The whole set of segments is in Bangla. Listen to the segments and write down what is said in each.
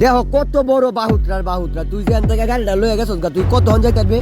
দেহ কত বড় বাহুতরার বাহুতরা। তুই যে গাড়িটা লয়ে গেছ তুই কত হন যাইতে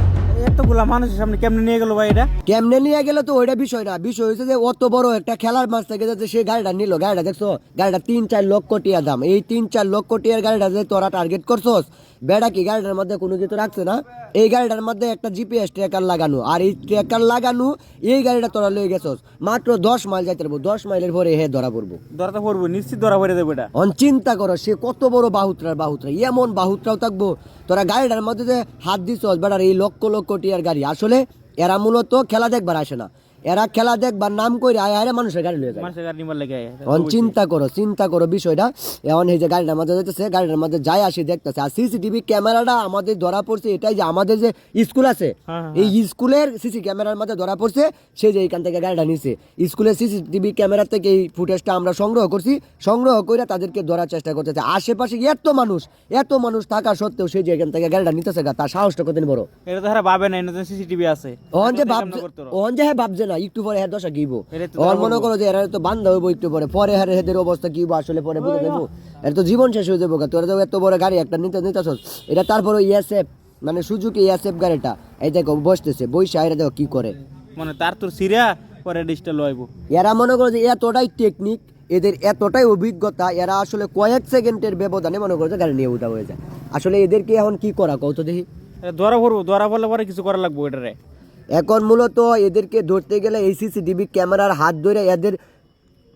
এতগুলা মানুষের সামনে কেমনে নিয়ে গেল ভাই এটা? কেমনে নিয়ে গেলে তো ওইটা বিষয় না বিষয় হয়েছে যে অত বড় একটা খেলার মাছ থেকে যাতে সে গাড়িটা নিল। গাড়িটা দেখছ? গাড়িটা তিন চার লক্ষ টিয়া দাম। এই তিন চার লক্ষ টিয়ার গাড়িটা যে তোরা টার্গেট করছস বেড়া কি গাড়িটার মধ্যে কোনো কিছু রাখছে না? এই গাড়িটার মধ্যে একটা জিপিএস ট্র্যাকার লাগানো। আর এই ট্র্যাকার লাগানো এই গাড়িটা তোরা লয়ে গেছস। মাত্র দশ মাইল যাইতে পারব। দশ মাইলের পরে হে ধরা পড়ব। ধরা তো পড়ব নিশ্চিত ধরা পড়ে দেবো এটা। অন চিন্তা করো সে কত বড় বাহুত্রার বাহুত্রা এমন বাহুত্রাও থাকব তোরা গাড়িটার মধ্যে যে হাত দিছ বেড়ার এই লক্ষ লক্ষ টিয়ার গাড়ি। আসলে এরা মূলত খেলা দেখবার আসে না। এরা খেলা দেখবার নাম করে আয় আয় মানুষের গাড়ি লয়ে যায়। মানুষের গাড়ি নিবার লেগে এখন চিন্তা করো চিন্তা করো বিষয়টা। এখন এই যে গাড়িটার মধ্যে যাইতেছে গাড়িটার মধ্যে যাই আসি দেখতেছে। আর সিসিটিভি ক্যামেরাটা আমাদের ধরা পড়ছে এটাই যে আমাদের যে স্কুল আছে হ্যাঁ, হ্যাঁ, এই স্কুলের সিসি ক্যামেরার মধ্যে ধরা পড়ছে সে যে এখান থেকে গাড়িটা নিছে। স্কুলের সিসিটিভি ক্যামেরা থেকে এই ফুটেজটা আমরা সংগ্রহ করছি সংগ্রহ করে তাদেরকে ধরার চেষ্টা করতেছে। আশেপাশে এত মানুষ এত মানুষ থাকা সত্ত্বেও সে যে এখান থেকে গাড়িটা নিতেছে গা তার সাহসটা কতদিন বড়? এটা তো ভাবে না সিসিটিভি আছে। ওহন যে ভাবছে ওহন যে হ্যাঁ ভাবছে না একটু পরে হ্যাঁ দশা গিব। মনে করো যে এরা তো বান্ধা হইব একটু পরে পরে হ্যাঁ এদের অবস্থা কি আসলে পরে বুঝে দেবো। এর তো জীবন শেষ হয়ে যাব তোরা তো এত বড় গাড়ি একটা নিতে নিতেছস এটা তারপরে ইয়াসেফ মানে সুজুকি ইয়াসেফ গাড়িটা। এই দেখো বসতেছে বইসা এরা দেখো কি করে। মানে তার তোর সিরিয়া পরে ডিসটা লইব। এরা মনে করো যে এতটাই টেকনিক এদের এতটাই অভিজ্ঞতা এরা আসলে কয়েক সেকেন্ডের ব্যবধানে মনে করো যে গাড়ি নিয়ে উঠা হয়ে যায়। আসলে এদেরকে এখন কি করা? কত দেখি। ধরা পড়ব ধরা পড়লে পরে কিছু করা লাগবো এটারে। এখন মূলত এদেরকে ধরতে গেলে এই সিসিটিভি ক্যামেরার হাত ধরে এদের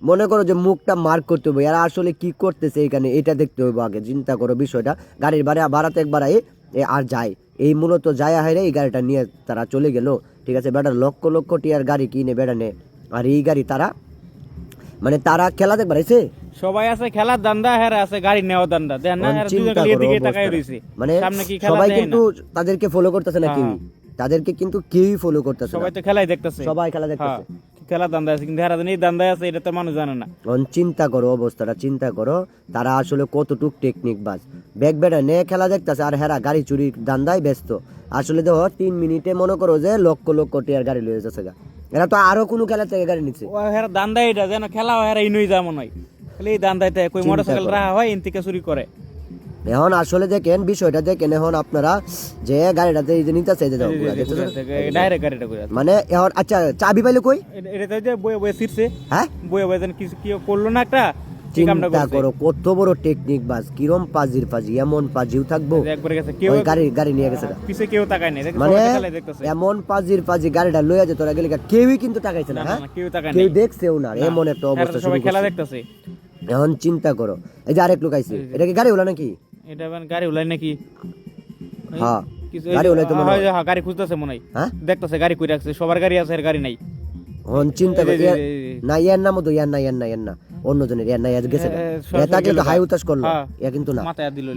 মনে করো যে মুখটা মার্ক করতে হবে। এরা আসলে কি করতেছে এখানে এটা দেখতে হবে আগে চিন্তা করো বিষয়টা। গাড়ির ভাড়া বাড়াতে একবার এ আর যায়। এই মূলত যায় হাইরে এই গাড়িটা নিয়ে তারা চলে গেল। ঠিক আছে বেটার লক্ষ লক্ষ টিয়ার গাড়ি কিনে বেড়া নে। আর এই গাড়ি তারা মানে তারা খেলা দেখবার আইছে? সবাই আছে খেলার দান্দা হ্যাঁ আছে গাড়ি নেওয়ার দান্দা দেন না রইছে মানে সামনে কি খেলা সবাই কিন্তু তাদেরকে ফলো করতেছে না হ্যাঁ, কেউই তাদেরকে কিন্তু কেউই ফলো করতেছে সবাই তো খেলাই দেখতেছে। সবাই খেলা হ্যাঁ দেখতেছে। দান্দা আছে কিন্তু হেরা এই দান্দায় আছে এটা তো মানুষ জানে না। চিন্তা করো অবস্থাটা চিন্তা করো তারা আসলে কতটুক টেকনিক বাজ। ব্যাগ বেড়া নে খেলা দেখতেছে আর হেরা গাড়ি চুরি দান্দায় ব্যস্ত। আসলে দেখো তিন মিনিটে মনে করো যে লক্ষ লক্ষ টিয়ার গাড়ি লয়ে যাচ্ছে গা। এরা তো আরও কোনো খেলা থেকে গাড়ি নিচ্ছে। ও হেরা এটা যেন খেলা হয় হেরা ইনুই যা মনে হয়। খালি এই কই মোটরসাইকেল। রাখা হয় ইনতিকে চুরি করে। এখন আসলে দেখেন বিষয়টা দেখেন এখন আপনারা যে গাড়িটাতে এই যে নিতেছে এই যে দেখো, দেখতেছো? ডাইরেক্ট গাড়িটা মানে এখন আচ্ছা চাবি পাইলে কই? এটা- যে বয়ে বয়ে ছিড়ছে। হ্যাঁ? বয়ে বয়ে যেন কিছু কি করল না একটা চিন্তা করো কত বড় টেকনিক বাজ কিরম পাজির পাজি এমন পাজিও থাকব। গাড়ি গাড়ি নিয়ে গেছে। পিছে কেউ তাকায় নাই মানে এমন পাজির পাজি গাড়িটা লইয়া যে তোরা গেলে কেউই কিন্তু তাকাইছে না হ্যাঁ? কেউ তাকায় কেউ দেখছেও না এমন একটা অবস্থা সবাই খেলা দেখতেছে। এখন চিন্তা করো এই যে আরেক লোক আইছে এটা কি গাড়ি হলো নাকি? এটা মানে গাড়ি উলাই নাকি হ্যাঁ কিছু গাড়ি উলাই তো মনে হয়। হয়, হয়, গাড়ি খুঁজতেছে মনে হয় হ্যাঁ দেখতেছে গাড়ি কই রাখছে সবার গাড়ি আছে এর গাড়ি নাই হন চিন্তা করে না ইয়ার নাম তো ইয়ার না ইয়ার না ইয়ার না অন্য জনের ইয়ার না ইয়ার গেছে এটা গা। সরাসরি এ তাকে গেলো তো গা। হাই উতাস করল হ্যাঁ। ইয়া কিন্তু না মাথায় দিল।